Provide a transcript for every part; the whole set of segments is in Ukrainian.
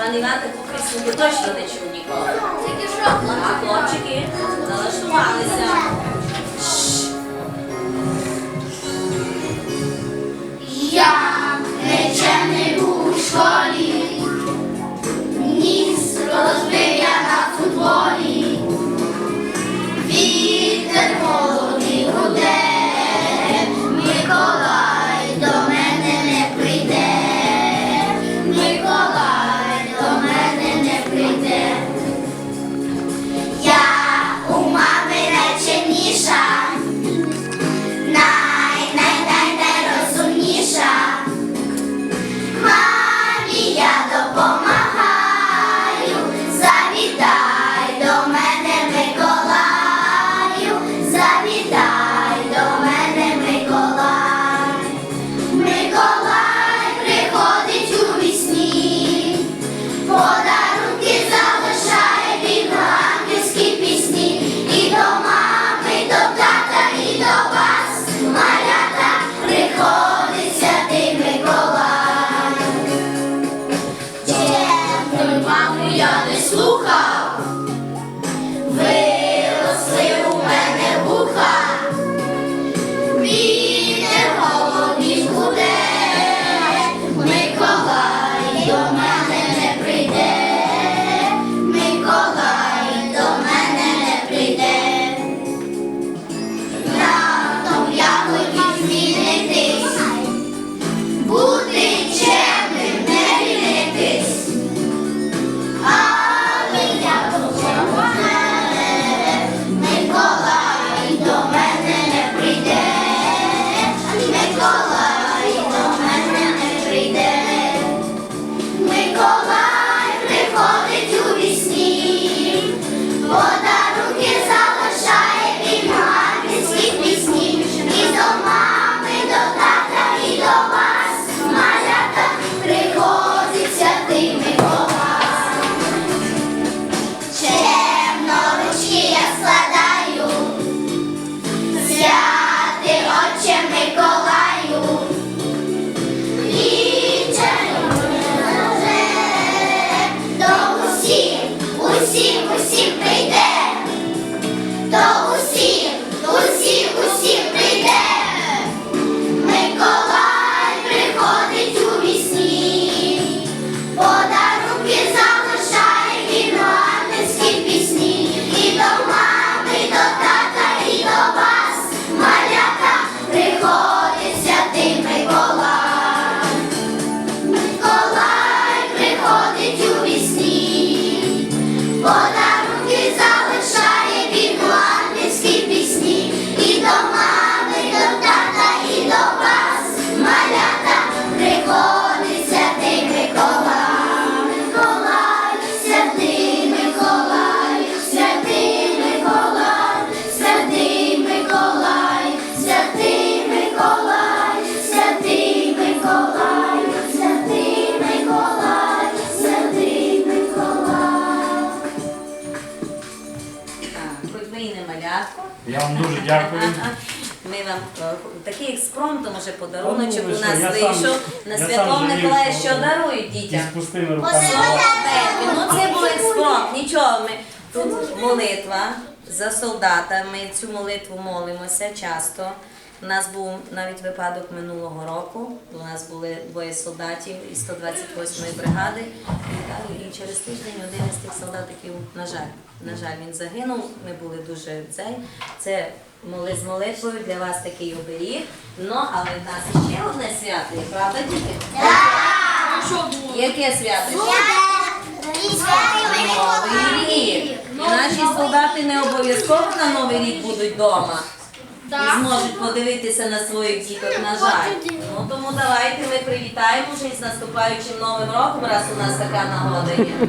Пан Іван таку точно не чув ніколи. Тільки що? Хлопчики налаштувалися. Я допомагаю, експромтом уже подаруночок у нас вийшов на Святого Миколая, що дарують дітям. з пустими руками. Солоденькі. Ну це був експромт, нічого. Ми тут молитва за солдата. Ми цю молитву молимося часто. У нас був навіть випадок минулого року. У нас були двоє солдатів із 128-ї бригади. І, так, і через тиждень один із тих солдатиків, на жаль, на жаль, він загинув. Ми були дуже цей. Це моли з молитвою для вас такий оберіг. Ну, але в нас ще одне свято, є, правда, діти? Яке свято? Новий рік. І наші солдати не обов'язково на новий рік будуть вдома. І зможуть подивитися на своїх діток, на жаль. Ну тому давайте ми привітаємо вже із наступаючим новим роком, раз у нас така нагода є.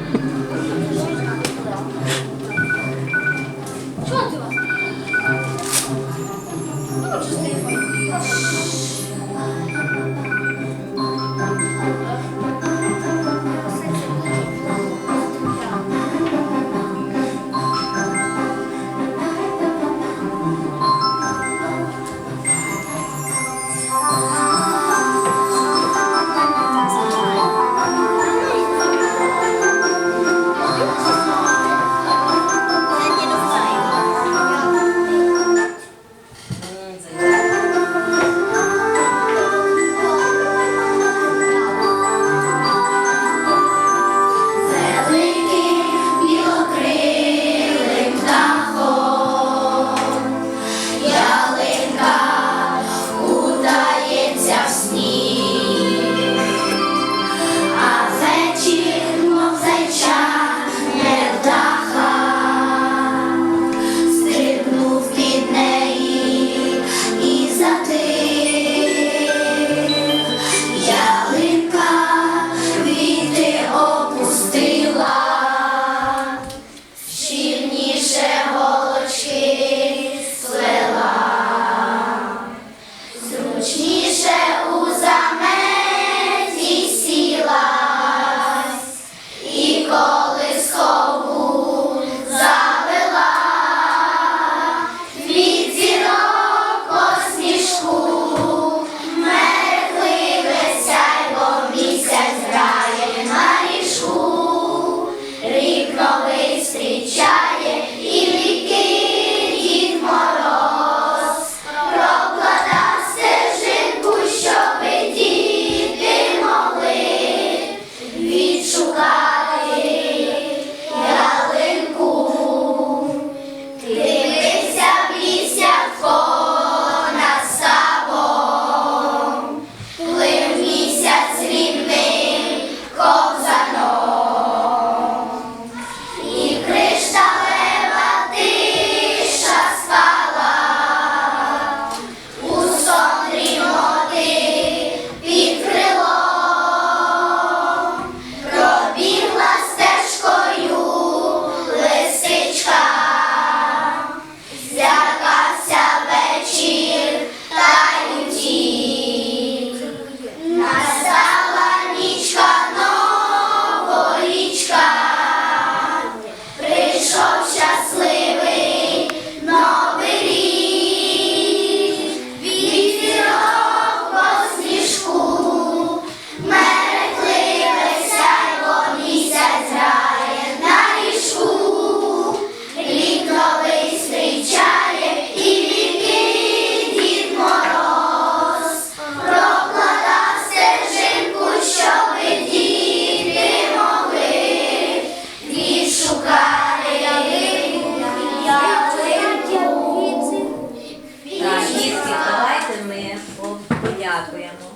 Дітки, давайте ми по- подякуємо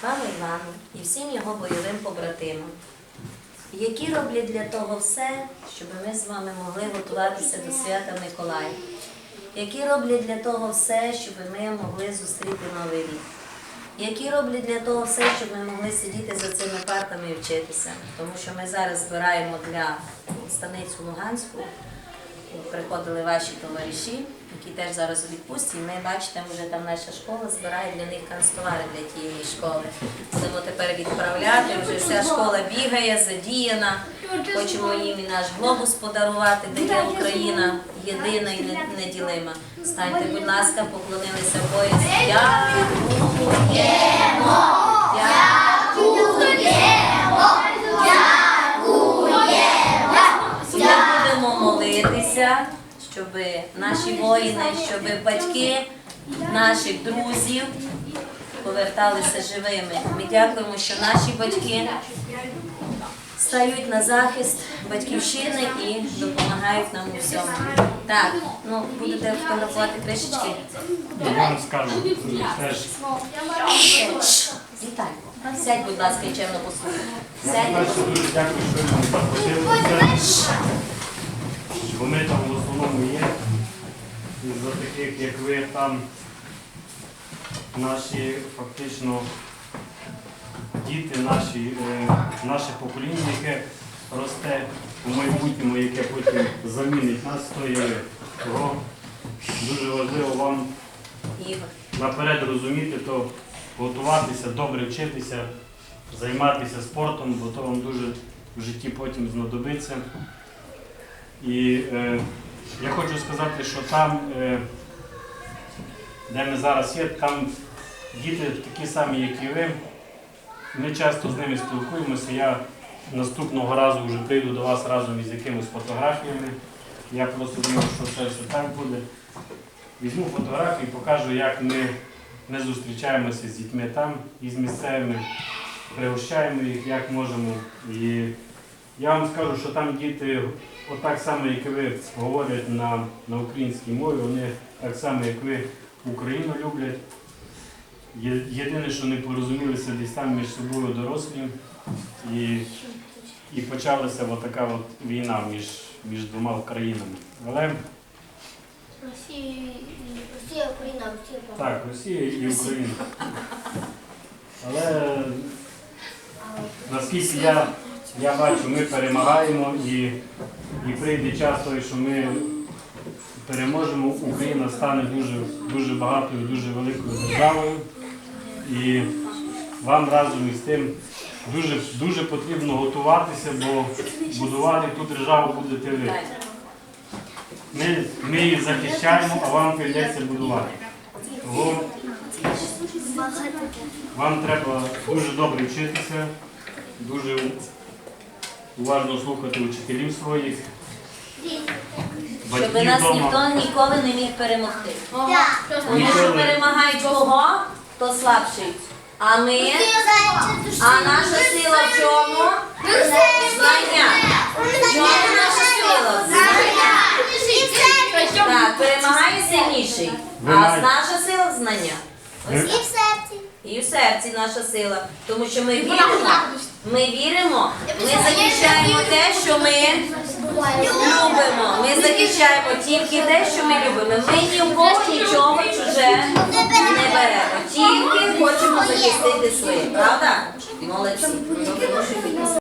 пану Івану і всім його бойовим побратимам, які роблять для того все, щоб ми з вами могли готуватися до свята Миколая, які роблять для того все, щоб ми могли зустріти Новий рік. Які роблять для того все, щоб ми могли сидіти за цими партами і вчитися. Тому що ми зараз збираємо для станицю Луганську приходили ваші товариші, які теж зараз у відпустці. Ми бачите, вже там наша школа збирає для них канцтовари для тієї школи. Будемо тепер відправляти. Вже вся школа бігає, задіяна. Хочемо їм і наш глобус подарувати, де є Україна єдина і неділима. Станьте, будь ласка, поклонилися пояс. Дякуємо. Ми щоб наші воїни, щоб батьки наших друзів поверталися живими. Ми дякуємо, що наші батьки стають на захист батьківщини і допомагають нам у всьому. Так, ну будете фотографувати кришечки. Я вам скажу теж. Сядь, будь ласка, і чемно послухай. Сядь. Дякую, що ви нам запросилися. Бо ми там в основному є. І за таких, як ви, там наші фактично діти, наші, е, наше покоління, яке росте у майбутньому, яке потім замінить нас, то є ви. Того дуже важливо вам наперед розуміти, то готуватися, добре вчитися, займатися спортом, бо то вам дуже в житті потім знадобиться. І е, я хочу сказати, що там, е, де ми зараз є, там діти такі самі, як і ви. Ми часто з ними спілкуємося. Я наступного разу вже прийду до вас разом із якимись фотографіями. Я просто думаю, що це все так буде. Візьму фотографії, покажу, як ми, ми зустрічаємося з дітьми там і з місцевими, пригощаємо їх, як можемо. І я вам скажу, що там діти, отак само, як і ви говорять на, на українській мові, вони так само, як ви, Україну люблять. Єдине, що не порозумілися десь там між собою дорослі, і, і почалася отака от війна між, між двома країнами. Але Росія, Росія, Україна, Росія. Так, Росія і Україна. Але наскільки я, я бачу, ми перемагаємо і, і прийде час той, що ми переможемо, Україна стане дуже, дуже багатою, дуже великою державою. І вам разом із тим дуже, дуже потрібно готуватися, бо будувати ту державу будете ви. Ми, ми її захищаємо, а вам прийдеться будувати. Того вам треба дуже добре вчитися, дуже уважно слухати учителів своїх, Щоб батьків нас ніхто ніколи не міг перемогти. Тому що Ніколи. перемагають кого, то слабший. А ми, а наша сила в чому? Знання. В чому наша сила? В знанні. Так, перемагає сильніший. А наша сила в знання. Ви- І в серці. І в серці наша сила. Тому що ми віримо, ми віримо, ми захищаємо те, що ми любимо. Ми захищаємо тільки те, що ми любимо. Ми ні у кого нічого чуже не беремо. Тільки хочемо захистити своє. Правда? Молодці.